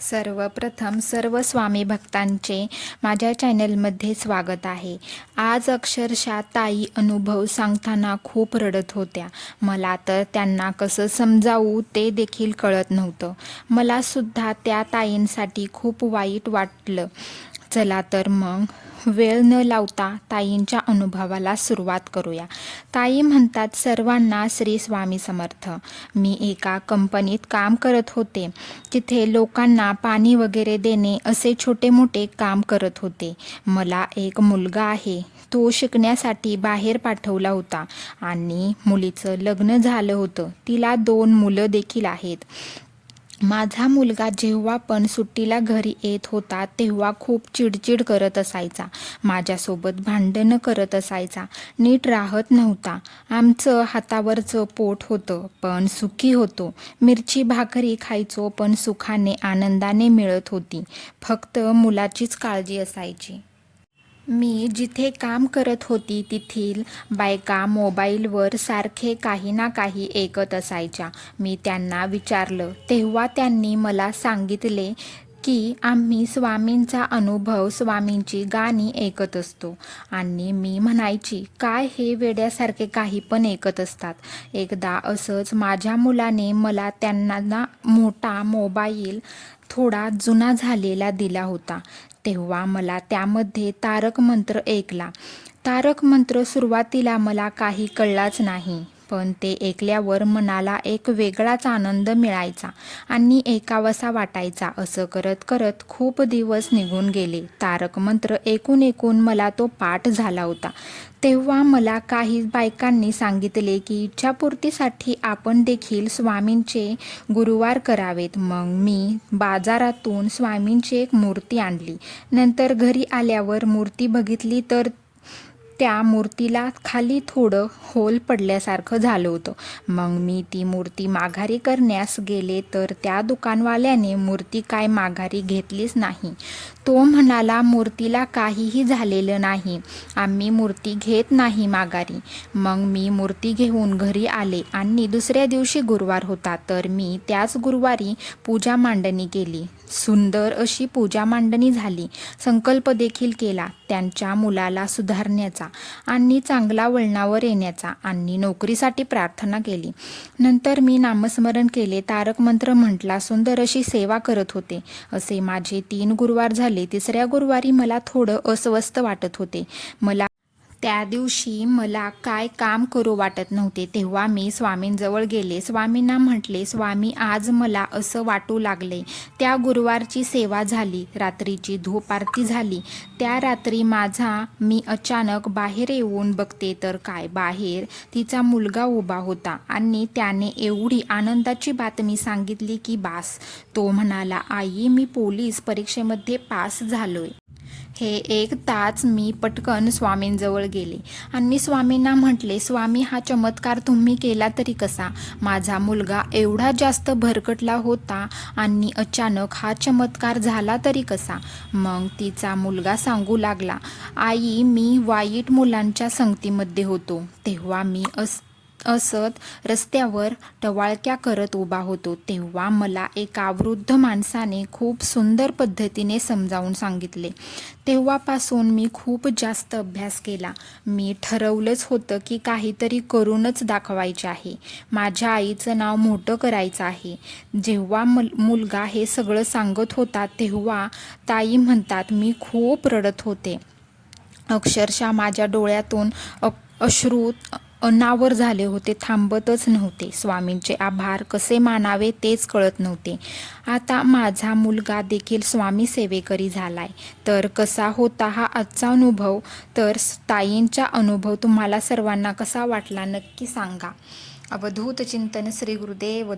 सर्वप्रथम सर्व स्वामी भक्तांचे माझ्या चॅनलमध्ये स्वागत आहे. आज अक्षरशः ताई अनुभव सांगताना खूप रडत होत्या. मला तर त्यांना कसं समजावू ते देखील कळत नव्हतं. मला सुद्धा त्या ताईंसाठी खूप वाईट वाटलं. चला तर मग. वेळ न लावता ताईंच्या अनुभवाला सुरुवात करूया. ताई म्हणतात सर्वांना श्री स्वामी समर्थ. मी एका कंपनीत काम करत होते. तिथे लोकांना पाणी वगैरे देणे असे छोटे मोठे काम करत होते. मला एक मुलगा आहे. तो शिकण्यासाठी बाहेर पाठवला होता आणि मुलीचं लग्न झालं होतं. तिला दोन मुलं देखील आहेत. माझा मुलगा जेव्हा पण सुट्टीला घरी येत होता तेव्हा खूप चिडचिड करत असायचा. माझ्यासोबत भांडणं करत असायचा. नीट राहत नव्हता. आमचं हातावरचं पोट होतं पण सुखी होतो. मिरची भाकरी खायचो पण सुखाने आनंदाने मिळत होती. फक्त मुलाचीच काळजी असायची. मी जिथे काम करत होती तिथील बायका मोबाईलवर सारखे काही ना काही ऐकत असायच्या. मी त्यांना विचारलं तेव्हा त्यांनी मला सांगितले की आम्ही स्वामींचा अनुभव स्वामींची गाणी ऐकत असतो. आणि मी म्हणायची काय हे वेड्यासारखे काही पण ऐकत असतात. एकदा असंच माझ्या मुलाने मला त्यांना मोठा मोबाईल थोडा जुना झालेला दिला होता. तेव्हा मला त्यामध्ये तारक मंत्र ऐकला. तारक मंत्र सुरुवातीला मला काही कळलाच नाही. पण ते ऐकल्यावर मनाला एक वेगळाच आनंद मिळायचा आणि एकावसा वाटायचा. असं करत करत खूप दिवस निघून गेले. तारक मंत्र ऐकून ऐकून मला तो पाठ झाला होता. तेव्हा मला काही बायकांनी सांगितले की इच्छापूर्तीसाठी आपण देखील स्वामींचे गुरुवार करावेत. मग मी बाजारातून स्वामींची एक मूर्ती आणली. नंतर घरी आल्यावर मूर्ती बघितली तर त्या मूर्तीला खाली थोडं होल पडल्यासारखं झालं होतं. मग मी ती मूर्ती माघारी करण्यास गेले तर त्या दुकानवाल्याने मूर्ती काय माघारी घेतलीच नाही. तो म्हणाला मूर्तीला काहीही झालेलं नाही. आम्ही मूर्ती घेत नाही माघारी. मग मी मूर्ती घेऊन घरी आले आणि दुसऱ्या दिवशी गुरुवार होता. तर मी त्याच गुरुवारी पूजा मांडणी केली. सुंदर अशी पूजा मांडणी झाली. संकल्प देखील केला. त्यांच्या मुलाला सुधारण्याचा. आणि चांगला वळणावर येण्याचा. आणि नोकरीसाठी प्रार्थना केली. नंतर मी नामस्मरण केले. तारक मंत्र म्हटला सुंदर अशी सेवा करत होते. असे माझे तीन गुरुवार झाले. तिसऱ्या गुरुवारी मला थोडं अस्वस्थ वाटत होते. मला त्या दिवशी मला काय काम करू वाटत नव्हते तेव्हा मी स्वामींजवळ गेले. स्वामींना म्हटले स्वामी आज मला असं वाटू लागले. त्या गुरुवारची सेवा झाली रात्रीची धूप आरती झाली. त्या रात्री माझा मी अचानक बाहेर येऊन बघते तर काय बाहेर तिचा मुलगा उभा होता आणि त्याने एवढी आनंदाची बातमी सांगितली की बास. तो म्हणाला आई मी पोलीस परीक्षेमध्ये पास झालोय. हे एक तास मी पटकन स्वामींजवळ गेले. आणि स्वामींना म्हटले स्वामी हा चमत्कार तुम्ही केला तरी कसा? माझा मुलगा एवढा जास्त भरकटला होता आणि अचानक हा चमत्कार झाला तरी कसा? मग तिचा मुलगा सांगू लागला आई मी वाईट मुलांच्या संगतीमध्ये होतो. तेव्हा मी अस असत रस्त्यावर टवाळक्या करत उभा होतो. तेव्हा मला एका वृद्ध माणसाने खूप सुंदर पद्धतीने समजावून सांगितले. तेव्हापासून मी खूप जास्त अभ्यास केला. मी ठरवलंच होतं की काहीतरी करूनच दाखवायचे आहे. माझ्या आईचं नाव मोठं करायचं आहे. जेव्हा मल मुलगा हे सगळं सांगत होता तेव्हा ताई म्हणतात मी खूप रडत होते. अक्षरशः माझ्या डोळ्यातून अ अश्रू अनावर झाले होते थांबतच नव्हते. स्वामींचे आभार कसे मानावे तेच कळत नव्हते. आता माझा मुलगा देखील स्वामी सेवेकरी झालाय. तर कसा होता हा आजचा अनुभव? तर ताईंचा अनुभव तुम्हाला सर्वांना कसा वाटला नक्की सांगा. अवधूत चिंतन श्री गुरुदेव